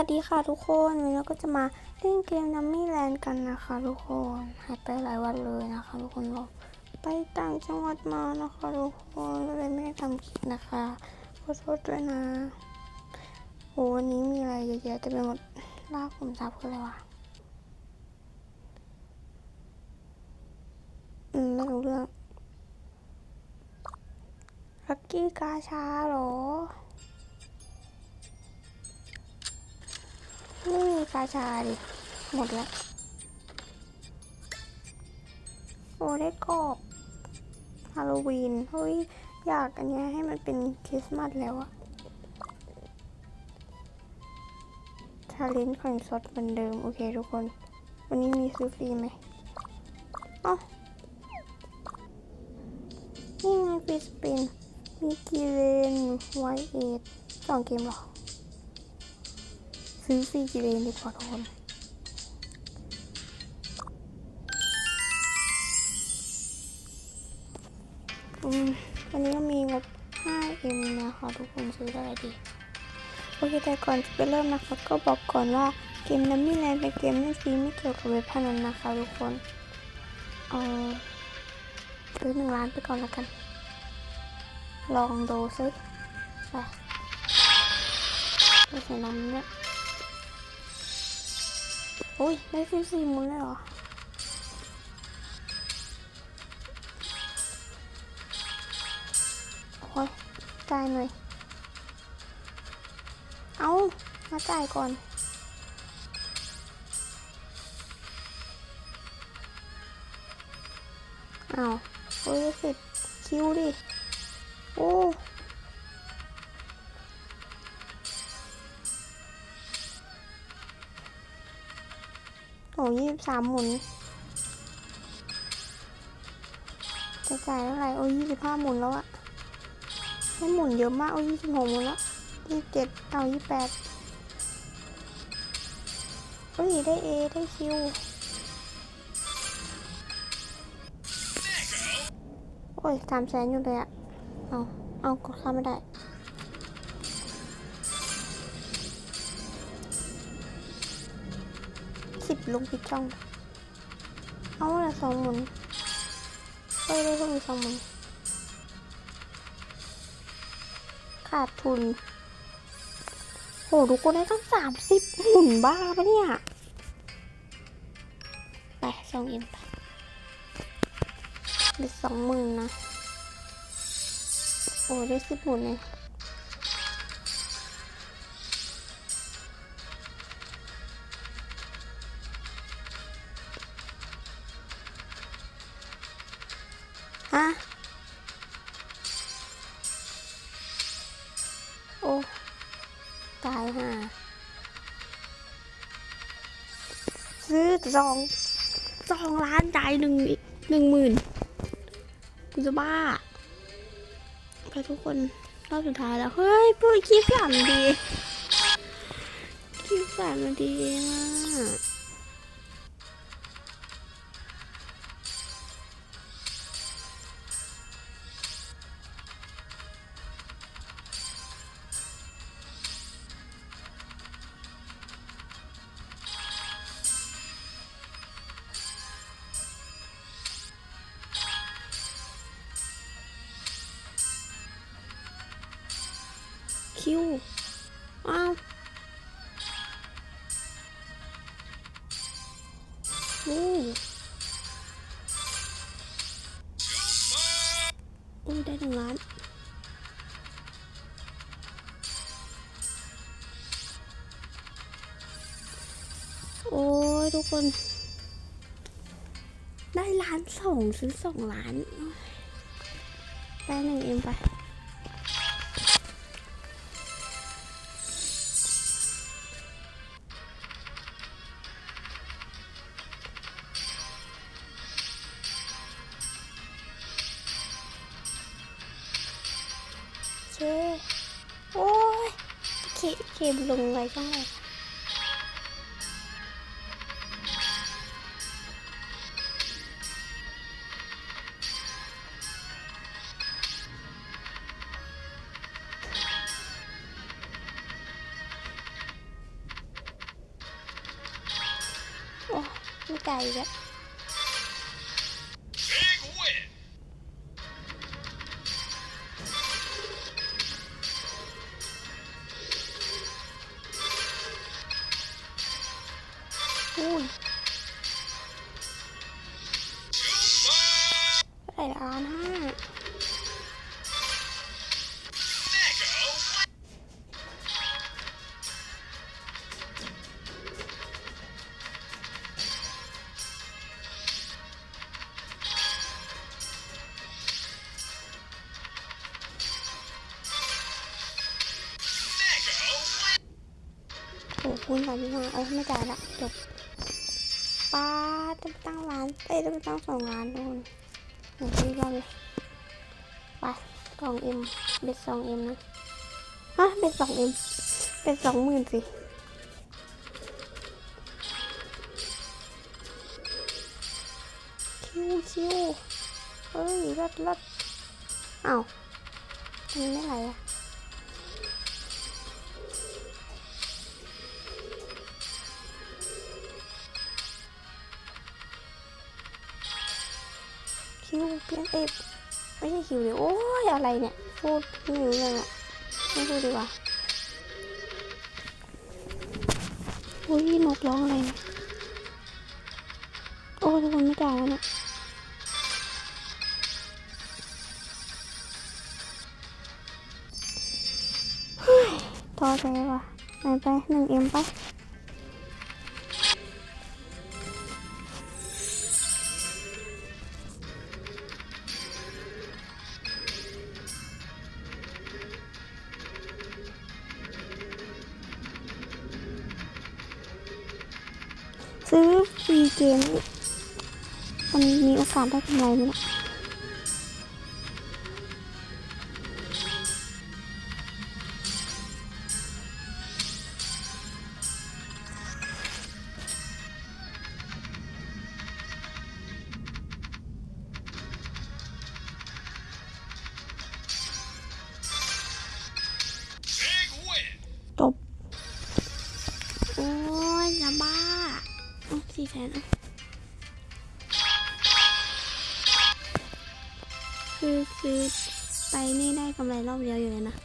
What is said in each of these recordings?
วัสดีค่ะทุกคนวันนี้เราก็จะมาเล่นเกมนัมมี่แลนด์กันนะคะ ทุกคนหายไปหลายวันเลยนะคะ ทุกคนเราไปต่างจังหวัดมานะคะทุกคนเลยไม่ได้ทำคลิปนะคะขอโทษด้วยนะโอ้วันนี้มีอะไรเยอะแยะเต็มไปหมดลากผมซับกันเลยวะอืมไม่รู้เรื่องลักกี้กาชาเหรอ ไม่มีกาชาดิ หมดแล้วโอ้ได้กรอบฮาโลวีน เฮ้ย อยากอันเนี้ยให้มันเป็นคริสต์มาสแล้วอะชาเลนจ์ของสดเหมือนเดิม โอเคทุกคน วันนี้มีซื้อฟรีไหมอ๋อนี่ไงฟรีสปิน มีกีเลนไวเอทสองเกมหรอ ซื้อฟรีกี่เลนดีกว่าทุกคนอืมวันนี้ก็มีงบ 5M นะคะทุกคนซื้อได้ดี โอเคแต่ก่อนจะไปเริ่มนะคะ ก็บอกก่อนว่าเกมนัมมี่แลนด์เป็นเกมเล่นฟรีไม่เกี่ยวกับเว็บพนันนะคะทุกคน เออซื้อหนึ่งล้านไปก่อนละกัน ลองดูซิไปไปใส่น้ำเนี่ย อุ้ยได้ฟิสี่มุนเลยเหรอโอ้ยจ่ายหน่อย เอามาจ่ายก่อนเอาโอ้ยสิบคิวดิ โอ้ ยี่สิบสามหมุน จะจ่ายเท่าไหร่ โอ้ยี่สิบห้าหมุนแล้วอะให้หมุนเยอะมาก โอ้ยี่สิบหกหมุนแล้วยี่สิบเจ็ดเอายี่แปดเอ้ย ได้เอได้คิวโอ้ยสามแสนอยู่เลยอะเอา เอากดเข้าไม่ได้ ลุงพิดจ้อง เอาละสองหมุนเอ้ยได้เพิ่มอีกสองหมุนขาดทุน โหทุกคนได้ตั้งสามสิบหมุนบ้าปะเนี่ย ไปสองเอ็มไปได้สองหมื่นนะ โอ้ได้สิบหมุนเลย สองสองล้านจ่ายหนึ่งหนึ่งหมื่นกูจะบ้า ไปทุกคนรอบสุดท้ายแล้ว เฮ้ยพูดคลิปสามนาทีคลิปสามนาทีเองอะ คิวอ้าวโอ้โอ้ยได้หนึ่งล้านโอ้ยทุกคน ได้ล้านสองซื้อสองล้านโอ้ยไปหนึ่งเอ็มไป เกมลงไว้ช่องไหนโอ้ไม่ไกลแล้ว อุ้ยได้ล้านห้าโอ้คุณสามสิบห้าเออไม่จ่ายละจบ ป้าจะตั้งร้านเอ้ยจะตั้งสองร้านนู่นหนึ่งที่รอบเลยไปสองเอ็มเบ็ดสองเอ็มนะฮะเบ็ดสองเอ็มเป็นสองหมื่นสิคิวคิวเฮ้ยรถรถอ้ามันไม่ไหลอะ เอไม่ใช่คิวเลยโอ้ยอะไรเนี่ย พูดไม่รู้เรื่องอะไม่พูดดีกว่าโอ้ยนกร้องอะไรเนี่ยโอ้ทุกคนไม่จ่ายแล้วเนี่ยเฮ้ยท้อใจว่ะไปไปหนึ่งเอ็มไป เกมมันมีโอกาสได้กำไรไหมนี่ย แสนคือซื้อไปนี่ได้กำไรรอบเดียวอยู่เลยนะ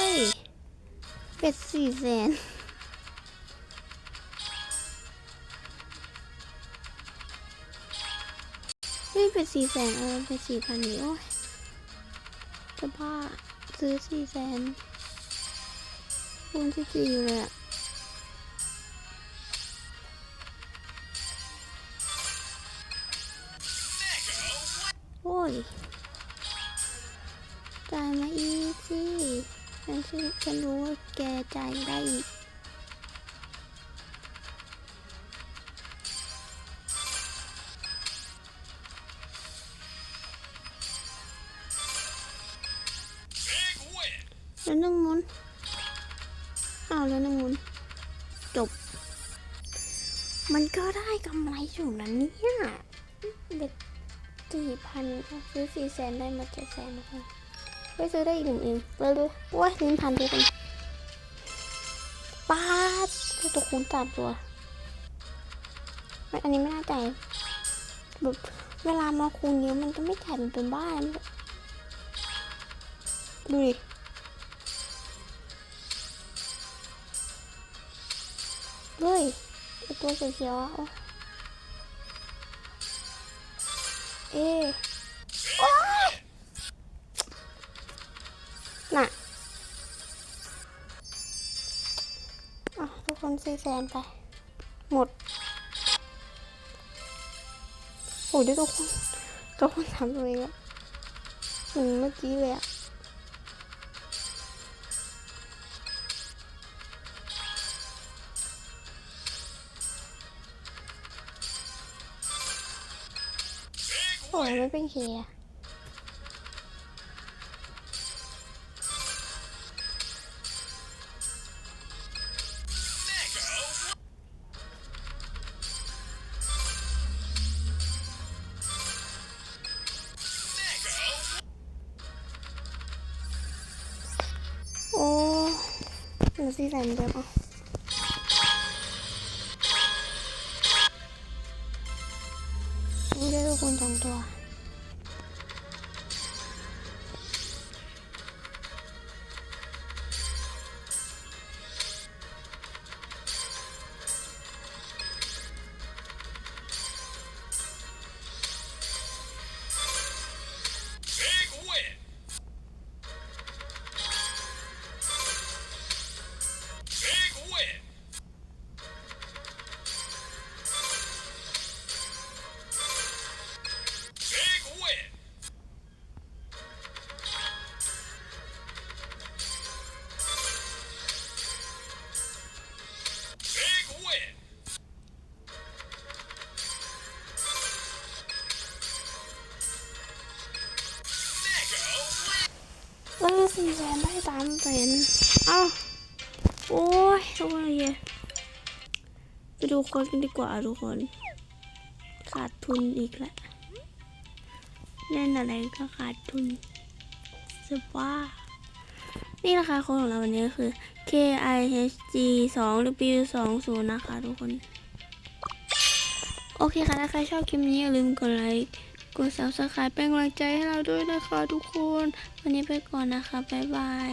ฮ้ยเป็ดสี่แสนเฮ้ยเป็ดสี่แสนเออเป็ดสี่พันนี่โอ้ยจะบ้าซื้อสี่แสนคูณสิบสี่อยู่เลยอะโอ้ย ฉันฉันรู้ว่าแกจ่ายได้อีกแล้วนึ่งมุนอ้าวแล้วนึ่งมุนจบ มันก็ได้กำไรอยู่นะเนี่ยเบ็ดสี่พันซื้อสี่แสนได้มาเจ็ดแสนนะคะ ไปซื้อได้อีกหนึ่งเองเลยเลยๆว้ายลิ้นพันทุกคนป้าดตัวคูณสามตัวไม่อันนี้ไม่น่าจ่ายแบบเวลามาคูณเยอะมันจะไม่จ่ายมันเป็นบ้าเลยดูดิเฮ้ยตัวเขียวๆอะเอ๊ คนสี่แสนไป หมด โอ้ยเดี๋ยวคนตัวคนทำตัวเองอะหนึ่งเมื่อกี้เลยอะโอ้ยไม่เป็นเคีย เหลือสี่แสนเดิ ได้สามแสนเอ้า โอ้ยทุกคนเยไปดูค้ดกันดีกว่าทุกคน ขาดทุนอีกแล้วเล่นอะไรก็ขาดทุนจะว่านี่นะคะโค้ดของเราวันนี้คือ K I H G 2 W 2 0นะคะทุกคน โอเคค่ะ ถ้าใครชอบคลิปนี้อย่าลืมกดไลค์ กด subscribe เป็นกำลังใจให้เราด้วยนะคะทุกคน วันนี้ไปก่อนนะคะ บ๊ายบาย